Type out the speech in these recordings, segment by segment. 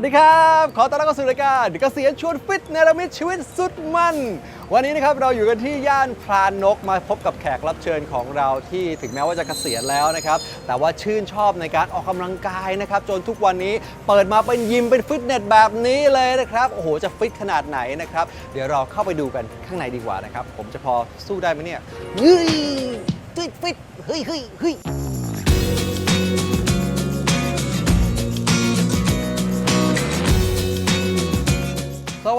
วัสดีครับ ขอต้อนรับเข้าสู่รายการเกษียณชวนฟิตเนรมิตชีวิตสุดมัน วันนี้นะครับเราอยู่กันที่ย่านพรานนกมาพบกับแขกรับเชิญของเราที่ถึงแม้ว่าจะเกษียณแล้วนะครับ แต่ว่าชื่นชอบในการออกกำลังกายนะครับ จนทุกวันนี้เปิดมาเป็นยิมเป็นฟิตเนสแบบนี้เลยนะครับ โอ้โห จะฟิตขนาดไหนนะครับ เดี๋ยวเราเข้าไปดูกันข้างในดีกว่านะครับ ผมจะพอสู้ได้ไหมเนี่ยเฮ้ยฟิตฟิตเฮ้ยเฮ้ยเฮ้ย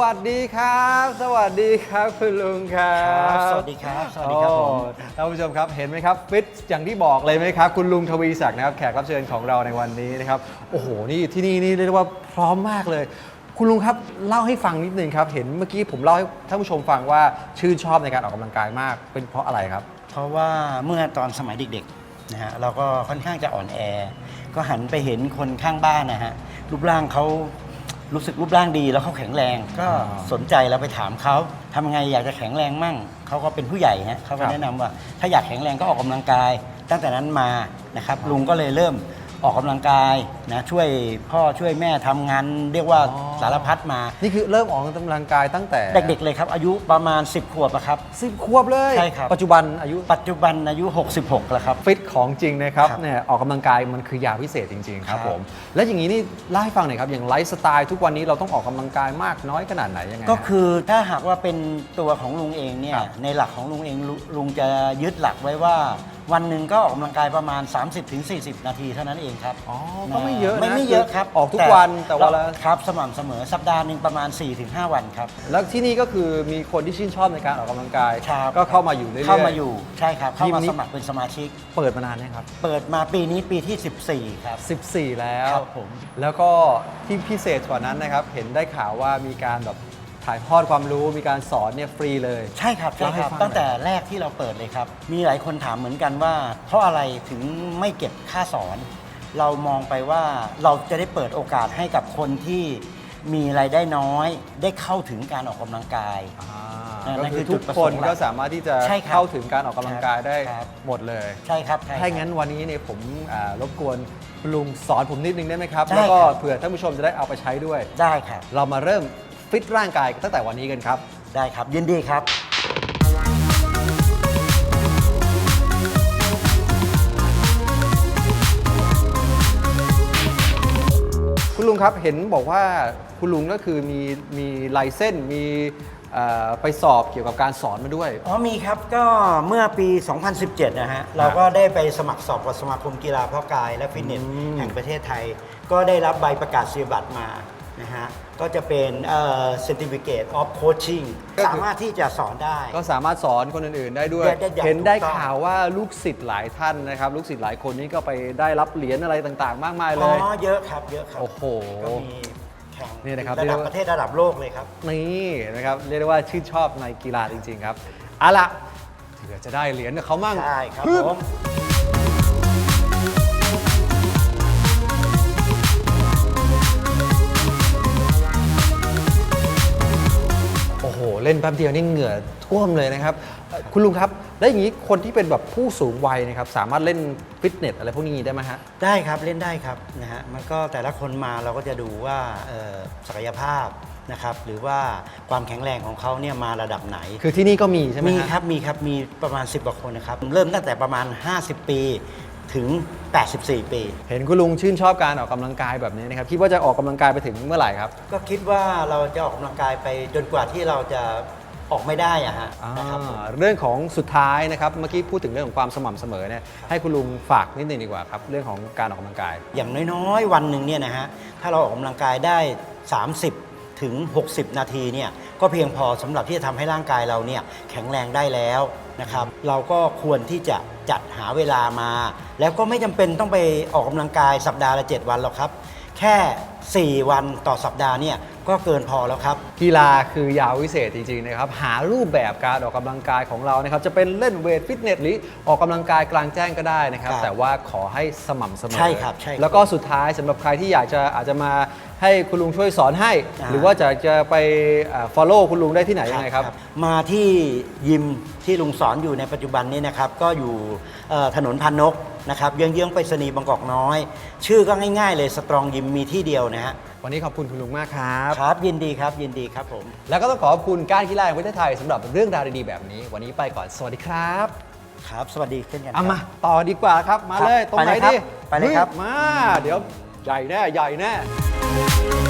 วัสดีครับ สวัสดีครับคุณลุงครับครับสวัสดีครับสวัสดีครับผมโอ้ท่านผู้ชมครับเห็นไหมครับฟิตอย่างที่บอกเลยไหมครับ คุณลุงทวีศักดิ์นะครับแขกรับเชิญของเราในวันนี้นะครับโอ้โหนี่ที่นี่นี่เรียกได้ว่าพร้อมมากเลย คุณลุงครับเล่าให้ฟังนิดนึงครับ เห็นเมื่อกี้ผมเล่าให้ท่านผู้ชมฟังว่าชื่นชอบในการออกกำลังกายมาก เป็นเพราะอะไรครับ เพราะว่าเมื่อตอนสมัยเด็กๆนะฮะเราก็ค่อนข้างจะอ่อนแอ ก็หันไปเห็นคนข้างบ้านนะฮะรูปร่างเขา รู้สึกรูปร่างดีแล้วเขาแข็งแรง ก็อ่าสนใจแล้วไปถามเขาทำไงอยากจะแข็งแรงมั่งเขาก็เป็นผู้ใหญ่ฮะเขาก็ครับแนะนำว่า ถ้าอยากแข็งแรงก็ออกกำลังกาย ตั้งแต่นั้นมานะครับลุงก็เลยเริ่ม ออกกำลังกายนะช่วยพ่อช่วยแม่ทำงาน เรียกว่าอ๋อ สารพัดมา นี่คือเริ่มออกกำลังกายตั้งแต่เด็กๆเลยครับ อายุประมาณ 10 ขวบอะครับ สิบขวบเลยใช่ครับ ปัจจุบันอายุปัจจุบันอายุ 66 แล้วครับ ฟิตของจริงนะครับครับเนี่ยออกกำลังกายมันคือยาพิเศษจริงๆครับครับผมและอย่างนี้นี่เล่าให้ฟังหน่อยครับอย่างไลฟ์สไตล์ทุกวันนี้เราต้องออกกำลังกายมากน้อยขนาดไหนยังไงก็ฮะคือถ้าหากว่าเป็นตัวของลุงเองเนี่ยครับในหลักของลุงเองลุลุงจะยึดหลักไว้ว่า วันหนึ่งก็ออกกำลังกายประมาณ 30-40 นาทีเท่านั้นเองครับอ๋อก็ไม่เยอะนะไม่ไม่เยอะครับออกทุกวันแต่วันละ ครับสม่ำเสมอสัปดาห์หนึ่งประมาณ 4-5 วันครับ แล้วที่นี่ก็คือมีคนที่ชื่นชอบในการออกกำลังกาย ครับก็เข้ามาอยู่เรื่อยๆ เข้ามาอยู่ใช่ครับเข้าทีมมานี้ สมัครเป็นสมาชิก เปิดมานานยังครับ เปิดมาปีนี้ปีที่ 14 ครับ 14 แล้วครับผม แล้วก็ที่พิเศษกว่านั้นนะครับ เห็นได้ข่าวว่ามีการแบบ ถ่ายทอดความรู้มีการสอนเนี่ยฟรีเลย ใช่ครับใช่เล่าให้ครับฟังตั้งแต่แรกที่เราเปิดเลยครับ มีหลายคนถามเหมือนกันว่า เพราะอะไรถึงไม่เก็บค่าสอน เรามองไปว่าเราจะได้เปิดโอกาสให้กับคนที่มีรายได้น้อย ได้เข้าถึงการออกกำลังกาย อ่าอ่านั่ก็นคือคือจุทุดกประคสนงค์หลักก็สามารถที่จะใช่ครับเข้าถึงการออกกำลังกายได้ครับ หมดเลย ใช่ครับใช่ครับ ถ้าอย่างนั้นวันนี้เนี่ยผมอ่ารบกวนคุณลุงสอนผมนิดนึงได้ไหมครับ ได้แล้วก็ครับเผื่อท่านผู้ชมจะได้เอาไปใช้ด้วย ได้ครับ เรามาเริ่ม ฟิตร่างกายกันตั้งแต่วันนี้กันครับ ได้ครับ ยินดีครับ คุณลุงครับเห็นบอกว่าคุณลุงก็คือมีมีไลเส้นส์มีเอ่อไปสอบเกี่ยวกับการสอนมาด้วย อ๋อมีครับก็เมื่อปี 2017 นะฮะ เราก็ได้ไปสมัครสอบกับสมาคมกีฬาเพาะกาย และฟิตเนสอืมแห่งประเทศไทย ก็ได้รับใบประกาศนียบัตรมานะฮะ ก็จะเป็นเอ่อ certificate of coaching ก็คือ สามารถที่จะสอนได้ ก็สามารถสอนคนอื่นๆได้ด้วย ได้ได้ได้เห็นได้ถูกต้อง ข่าวว่าลูกศิษย์หลายท่านนะครับ ลูกศิษย์หลายคนนี้ก็ไปได้รับเหรียญอะไรต่างๆ มากมายเลอ๋อย เยอะครับเยอะครับโอ้โหก็มีแข่งนี่นะครับระเรียดักบว่า ประเทศระดับโลกเลยครับ นี่นะครับ เรียกได้ว่าชื่นชอบในกีฬาจริงๆครับเอาละเผื่อจะได้เหรียญกับเขามั่ง ใช่ครับฮึบผม เล่นแป๊บเดียวนี่เหงื่อท่วมเลยนะครับเอ่อคุณลุงครับแล้วอย่างนี้คนที่เป็นแบบผู้สูงวัยนะครับสามารถเล่นฟิตเนสอะไรพวกนี้ได้ไหมฮะ ได้ครับเล่นได้ครับนะฮะมันก็แต่ละคนมาเราก็จะดูว่าเอ่อศักยภาพนะครับหรือว่าความแข็งแรงของเขาเนี่ยมาระดับไหน คือที่นี่ก็มีใช่ไหมมีฮะ ครับ มีครับ มีประมาณ 10กว่าคนนะครับ เริ่มตั้งแต่ประมาณ 50 ปี ถึง 84 ปี เห็นคุณลุงชื่นชอบการออกกำลังกายแบบนี้นะครับ คิดว่าจะออกกำลังกายไปถึงเมื่อไหร่ครับ ก็คิดว่าเราจะออกกำลังกายไปจนกว่าที่เราจะออกไม่ได้อะฮะนะครับผมอ่าเรื่องของสุดท้ายนะครับเมื่อกี้พูดถึงเรื่องของความสม่ำเสมอเนี่ยให้คุณลุงฝากนิดนึงดีกว่าครับเรื่องของการออกกำลังกาย อย่างน้อยๆ วันหนึ่งเนี่ยนะฮะถ้าเราออกกำลังกายได้ 30 ถึง 60 นาทีเนี่ยก็เพียงพอสำหรับที่จะทำให้ร่างกายเราเนี่ยแข็งแรงได้แล้วนะครับ เราก็ควรที่จะจัดหาเวลามา แล้วก็ไม่จำเป็นต้องไปออกกำลังกายสัปดาห์ละ 7 วันหรอกครับ แค่ 4 วันต่อสัปดาห์เนี่ยก็เกินพอแล้วครับ กีฬาคือยาววิเศษจริงๆนะครับ หารูปแบบการออกกำลังกายของเรานะครับ จะเป็นเล่นเวทฟิตเนสหรือออกกำลังกายกลางแจ้งก็ได้นะครับ ครับแต่ว่าขอให้สม่ำเสมอใช่ครับใช่ครับ แล้วก็สุดท้ายสำหรับใครที่อยากจะอาจจะมา ให้คุณลุงช่วยสอนให้ อ่า หรือว่าจะจะไปอ่า follow คุณลุงได้ที่ไหนยังไงครับ มาที่ยิมที่ลุงสอนอยู่ในปัจจุบันนี้นะครับ ก็อยู่เอ่อถนนพันนกนะครับเยื้องๆไปสนีย์บางกอกน้อย ชื่อก็ง่ายๆเลยสตรองยิมมีที่เดียวนะฮะวันนี้ขอบคุณคุณลุงมากครับ ครับยินดีครับยินดีครับผม แล้วก็ต้องขอบคุณการกีฬาแห่งประเทศไทยสำหรับเรื่องราวดีๆแบบนี้ วันนี้ไปก่อนสวัสดีครับครับ สวัสดีเช่นกันเอาครับ มาต่อดีกว่าครับมาเลยครับตรงไหนไปเลยครับดีไปเลยครับ ฮ้มา เดี๋ยวใหญ่แน่ใหญ่แน่ Thank